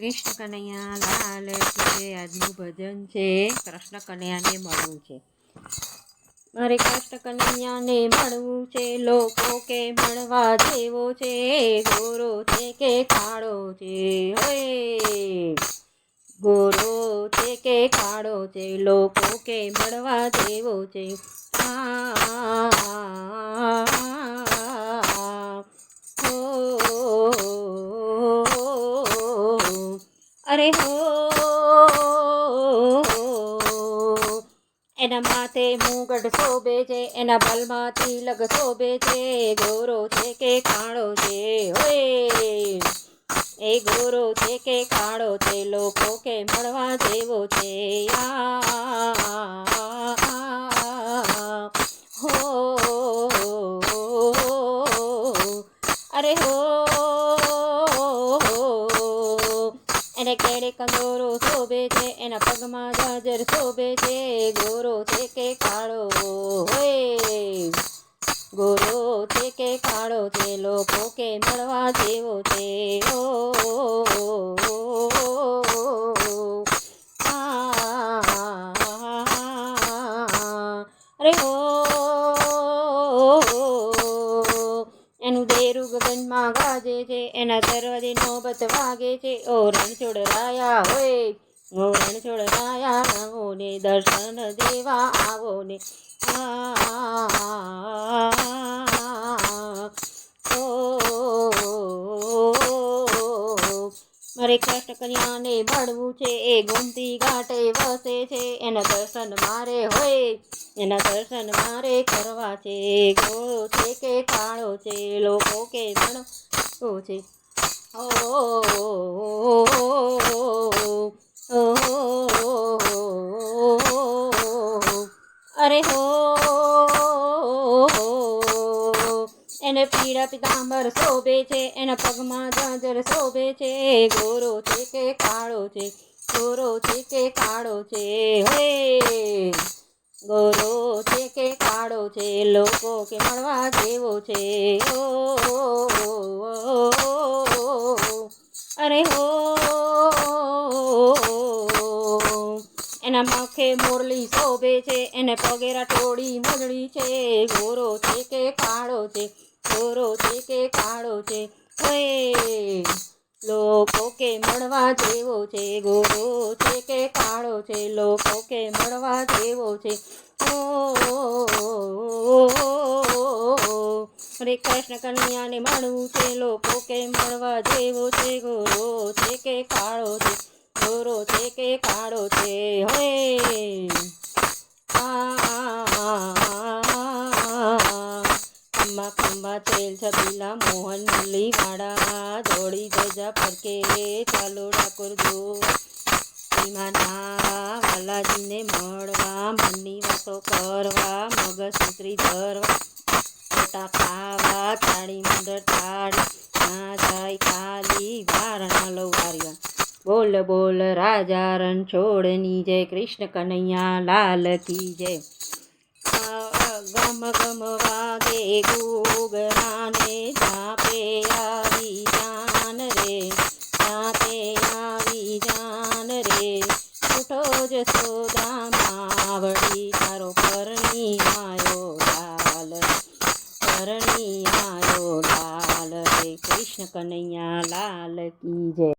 કૃષ્ણ કનૈયા લાલ છે, આજનું ભજન છે, કૃષ્ણ કનૈયાને મળવું છે. મારે કૃષ્ણ કનૈયાને મળવું છે, લોકો કે મળવા જેવો છે, ગોરો છે કે કાળો છે હોય ગોરો છે કે કાળો છે, લોકો કે મળવા જેવો છે. આ અરે હો. એના માથે મુગટ શોભે છે, એના બલમાં તિલક શોભે છે, ગોરો છે કે કાળો છે હોય એ ગોરો છે કે કાળો છે, લોકો કે મળવા જેવો છે આ એને કેડે કંદોરો શોભે છે એના પગમાં ગાજર શોભે છે ગોરો છે કે કાળો હોય ગોરો છે કે કાળો છે લોકો કે મળવા જેવો છે ઓ અરે હો દેરું ગગનમાં ગાજે છે, એના દરવાજે નોબત વાગે છે. ઓ રણછોડ રાયા હોય ઓ રણછોડ રાયા આવો ને દર્શન દેવા આવો ને. આ મારે કૃષ્ણ કન્યાને ભણવું છે એ ગોમતી ઘાટે વસે છે એના દર્શન મારે હોય એના દર્શન મારે કરવા છે ગોળો છે કે કાળો છે લોકો કે મળવો છે ઓ અરે હો એને પીળા પિતાંબર શોભે છે, એના પગમાં ઝાંઝર શોભે છે. ગોરો છે કે કાળો છે, ગોરો છે કે કાળો છે, હે. ગોરો છે કે કાળો છે, લોકો કે મળવા જેવો છે. ઓ અરે હો. એના માખે મોરલી શોભે છે, એને પગેરા ટોળી મજળી છે. ગોરો છે કે કાળો છે ગોરો છે કે કાળો છે? હે લોકો કે મળવા જેવો છે? ગોરો છે કે કાળો છે? લોકો કે મળવા જેવો છે? હરે કૃષ્ણ કન્યાને મળવું છે, લોકો કે મળવા જેવો છે? ગોરો છે કે કાળો છે? ગોરો છે કે કાળો છે? હે ખંભા ખંભા છેલ છબીલા મોહન મુરલી વાળા દોડી જજા ફરકે. ચાલો ડાકોર જો વાલાજીને મળવા. મનની વાતો કરવા, મગજ સુતરી ધરવા. ફોટા ખાવા, થાળી મંદર થાળી. ના જાય ખાલી વારણા લો બોલ બોલ રાજા રણછોડની જય. કૃષ્ણ કનૈયા લાલ કી જય. ગમ ગમ વાગે ગુગરાને જાપે આવી જાન રે જાતે આવી જાન રે ઉઠો જ સોદા માવડી તારો પરણી આયો લાલ પરણી આયો લાલ રે કૃષ્ણ કનૈયા લાલ કી જય